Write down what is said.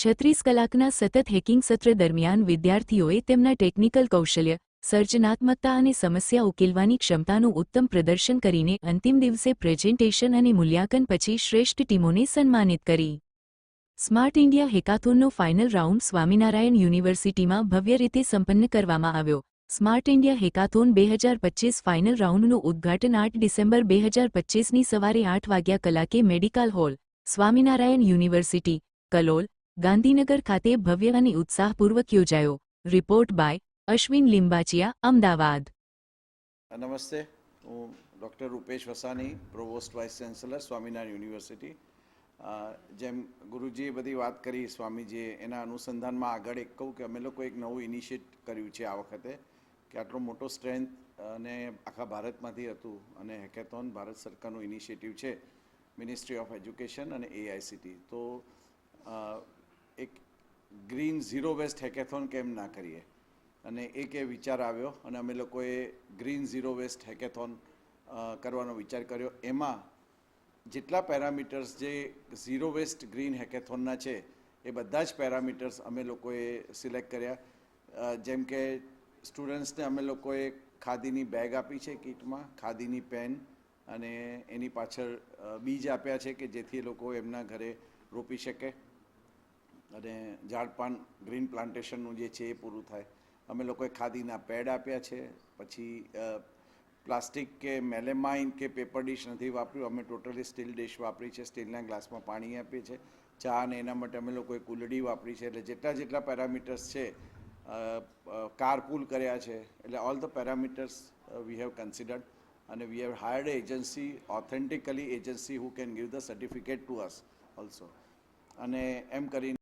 છત્રીસ કલાકના સતત હેકિંગ સત્ર દરમિયાન વિદ્યાર્થીઓએ તેમના ટેકનિકલ કૌશલ્ય, સર્જનાત્મકતા અને સમસ્યા ઉકેલવાની ક્ષમતાનું ઉત્તમ પ્રદર્શન કરીને અંતિમ દિવસે પ્રેઝન્ટેશન અને મૂલ્યાંકન પછી શ્રેષ્ઠ ટીમોને સન્માનિત કરી. સ્માર્ટ ઇન્ડિયા હેકાથોનનો ફાઇનલ રાઉન્ડ સ્વામિનારાયણ યુનિવર્સિટીમાં ભવ્ય રીતે સંપન્ન કરવામાં આવ્યો. સ્માર્ટ ઇન્ડિયા હેકાથોન બે હજાર પચ્ચીસ ફાઇનલ રાઉન્ડનું ઉદ્ઘાટન આઠ ડિસેમ્બર બે હજાર પચ્ચીસની સવારે આઠ વાગ્યા કલાકે medical hall, Swaminarayan university, Kalol Gandhinagar ખાતે ભવ્ય અને ઉત્સાહપૂર્વક યોજાયો. Report by Ashwin Limbachiya, Ahmedabad. નમસ્તે. હું doctor Rupesh Vasani provost vice chancellor, Swaminarayan university. જેમ ગુરુજીએ બધી વાત કરી, સ્વામીજીએ એના અનુસંધાનમાં આગળ એક કહું કે અમે લોકો એક નવું ઇનિશિએટ કર્યું છે આ વખતે, કે આટલો મોટો સ્ટ્રેન્થ અને આખા ભારતમાંથી હતું અને હેકેથોન ભારત સરકારનું ઇનિશિયેટિવ છે મિનિસ્ટ્રી ઓફ એજ્યુકેશન અને એઆઈસીટી તો એક ગ્રીન ઝીરો વેસ્ટ હેકેથોન કેમ ના કરીએ? અને એક એ વિચાર આવ્યો, અને અમે લોકોએ ગ્રીન ઝીરો વેસ્ટ હેકેથોન કરવાનો વિચાર કર્યો. એમાં જેટલા પેરામીટર્સ જે ઝીરો વેસ્ટ ગ્રીન હેકેથોનના છે, એ બધા જ પેરામીટર્સ અમે લોકોએ સિલેક્ટ કર્યા. જેમ કે સ્ટુડન્ટ્સને અમે લોકોએ ખાદીની બેગ આપી છે કીટમાં, ખાદીની પેન, અને એની પાછળ બીજ આપ્યા છે કે જેથી લોકો એમના ઘરે રોપી શકે. અને ઝાડપાન ગ્રીન પ્લાન્ટેશનનું જે છે એ પૂરું થાય. અમે લોકોએ ખાદીના પેડ આપ્યા છે, પછી પ્લાસ્ટિક કે મેલેમાઇન કે પેપર ડિશ નથી વાપર્યું, અમે ટોટલી સ્ટીલ ડિશ વાપરી છે, સ્ટીલના ગ્લાસમાં પાણી આપીએ છીએ ચા અને એના માટે અમે લોકોએ કુલડી વાપરી છે, એટલે જેટલા જેટલા પેરામીટર્સ છે કાર પુલ કર્યા છે, એટલે all the parameters we have considered અને we have hired agency authentically agency who can give the certificate to us also અને એમ કરીને